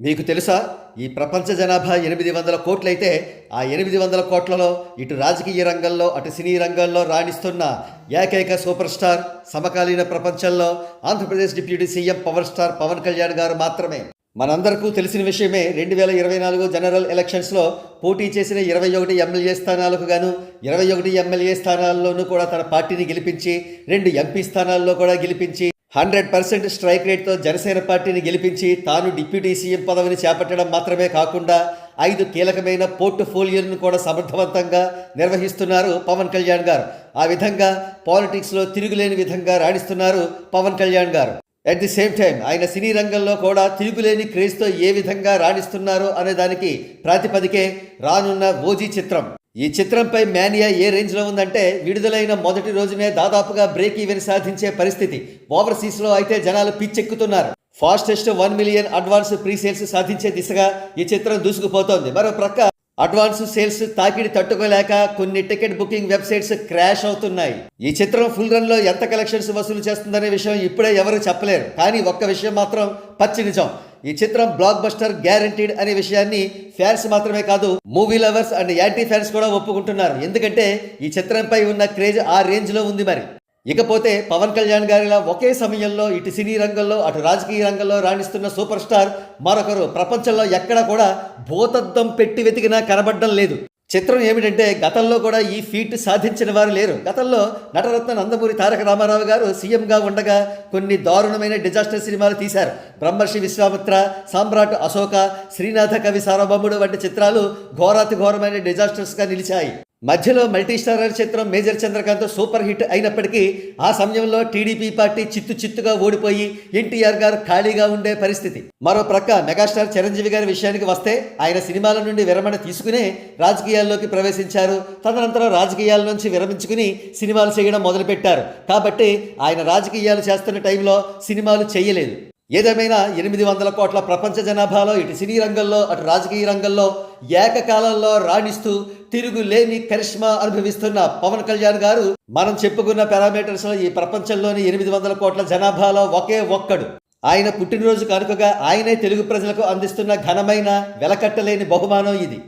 మీకు తెలుసా? ఈ ప్రపంచ జనాభా ఎనిమిది వందల కోట్లయితే ఆ ఎనిమిది వందల కోట్లలో ఇటు రాజకీయ రంగంలో అటు సినీ రంగంలో రాణిస్తున్న ఏకైక సూపర్ స్టార్ సమకాలీన ప్రపంచంలో Andhra Pradesh deputy CM power star Pawan Kalyan garu మాత్రమే. మనందరికీ తెలిసిన విషయమే రెండు వేల ఇరవై నాలుగు జనరల్ ఎలక్షన్స్లో పోటీ చేసిన ఇరవై ఒకటి ఎమ్మెల్యే స్థానాలకు గాను ఇరవై ఒకటి ఎమ్మెల్యే స్థానాల్లోనూ కూడా తన పార్టీని గెలిపించి రెండు ఎంపీ స్థానాల్లో కూడా గెలిపించి హండ్రెడ్ పర్సెంట్ స్ట్రైక్ రేట్తో జనసేన పార్టీని గెలిపించి తాను డిప్యూటీ సీఎం పదవిని చేపట్టడం మాత్రమే కాకుండా ఐదు కీలకమైన పోర్ట్ఫోలియోలను కూడా సమర్థవంతంగా నిర్వహిస్తున్నారు పవన్ కళ్యాణ్ గారు. ఆ విధంగా పాలిటిక్స్లో తిరుగులేని విధంగా రాణిస్తున్నారు పవన్ కళ్యాణ్ గారు. అట్ ది సేమ్ టైం ఆయన సినీ రంగంలో కూడా తిరుగులేని క్రేజ్తో ఏ విధంగా రాణిస్తున్నారో అనే దానికి ప్రాతిపదికే రానున్న ఓజీ చిత్రం. ఈ చిత్రంపై మానియా ఏ రేంజ్లో ఉందంటే విడుదలైన మొదటి రోజునే దాదాపుగా బ్రేక్ ఈవెన్ సాధించే పరిస్థితి. ఓవర్సీస్లో అయితే జనాలు పిచ్చెక్కుతున్నారు. Fastest one million advance pre sales సాధించే దిశగా ఈ చిత్రం దూసుకుపోతోంది. మరో ప్రక్క అడ్వాన్స్ సేల్స్ తాకిడి తట్టుకోలేక కొన్ని టికెట్ బుకింగ్ వెబ్సైట్స్ క్రాష్ అవుతున్నాయి. ఈ చిత్రం ఫుల్ రన్లో ఎంత కలెక్షన్స్ వసూలు చేస్తుందనే విషయం ఇప్పుడే ఎవరు చెప్పలేరు. కానీ ఒక్క విషయం మాత్రం పచ్చి నిజం. ఈ చిత్రం బ్లాక్ బస్టర్ గ్యారంటీడ్ అనే విషయాన్ని ఫ్యాన్స్ మాత్రమే కాదు movie lovers and anti fans కూడా ఒప్పుకుంటున్నారు. ఎందుకంటే ఈ చిత్రంపై ఉన్న క్రేజ్ ఆ రేంజ్లో ఉంది మరి. ఇకపోతే పవన్ కళ్యాణ్ గారిలా ఒకే సమయంలో ఇటు సినీ రంగంలో అటు రాజకీయ రంగంలో రాణిస్తున్న సూపర్ స్టార్ మరొకరు ప్రపంచంలో ఎక్కడా కూడా భూతద్దం పెట్టి వెతికినా కనబడడం లేదు. చిత్రం ఏమిటంటే గతంలో కూడా ఈ ఫీట్ సాధించిన వారు లేరు. గతంలో నటరత్న నందమూరి తారక రామారావు గారు సీఎంగా ఉండగా కొన్ని దారుణమైన డిజాస్టర్ సినిమాలు తీశారు. బ్రహ్మర్షి విశ్వామిత్ర సామ్రాట్ అశోక శ్రీనాథ కవి సార్వభౌముడు వంటి చిత్రాలు ఘోరాతి ఘోరమైన డిజాస్టర్స్గా నిలిచాయి. మధ్యలో మల్టీస్టారర్ చిత్రం మేజర్ చంద్రకాంత్ సూపర్ హిట్ అయినప్పటికీ ఆ సమయంలో టీడీపీ పార్టీ చిత్తు చిత్తుగా ఓడిపోయి ఎన్టీఆర్ గారు ఖాళీగా ఉండే పరిస్థితి. మరో ప్రక్క మెగాస్టార్ చిరంజీవి గారి విషయానికి వస్తే ఆయన సినిమాల నుండి విరమణ తీసుకునే రాజకీయాల్లోకి ప్రవేశించారు. తదనంతరం రాజకీయాల నుంచి విరమించుకుని సినిమాలు చేయడం మొదలుపెట్టారు. కాబట్టి ఆయన రాజకీయాలు చేస్తున్న టైంలో సినిమాలు చేయలేదు. ఏదేమైనా ఎనిమిది వందల కోట్ల ప్రపంచ జనాభాలో ఇటు సినీ రంగంలో అటు రాజకీయ రంగంలో ఏకకాలంలో రాణిస్తూ తిరుగులేని కరిష్మా అనుభవిస్తున్న పవన్ కళ్యాణ్ గారు మనం చెప్పుకున్న పారామీటర్స్లో ఈ ప్రపంచంలోని ఎనిమిది వందల కోట్ల జనాభాలో ఒకే ఒక్కడు. ఆయన పుట్టినరోజు కానుకగా ఆయనే తెలుగు ప్రజలకు అందిస్తున్న ఘనమైన వెలకట్టలేని బహుమానం ఇది.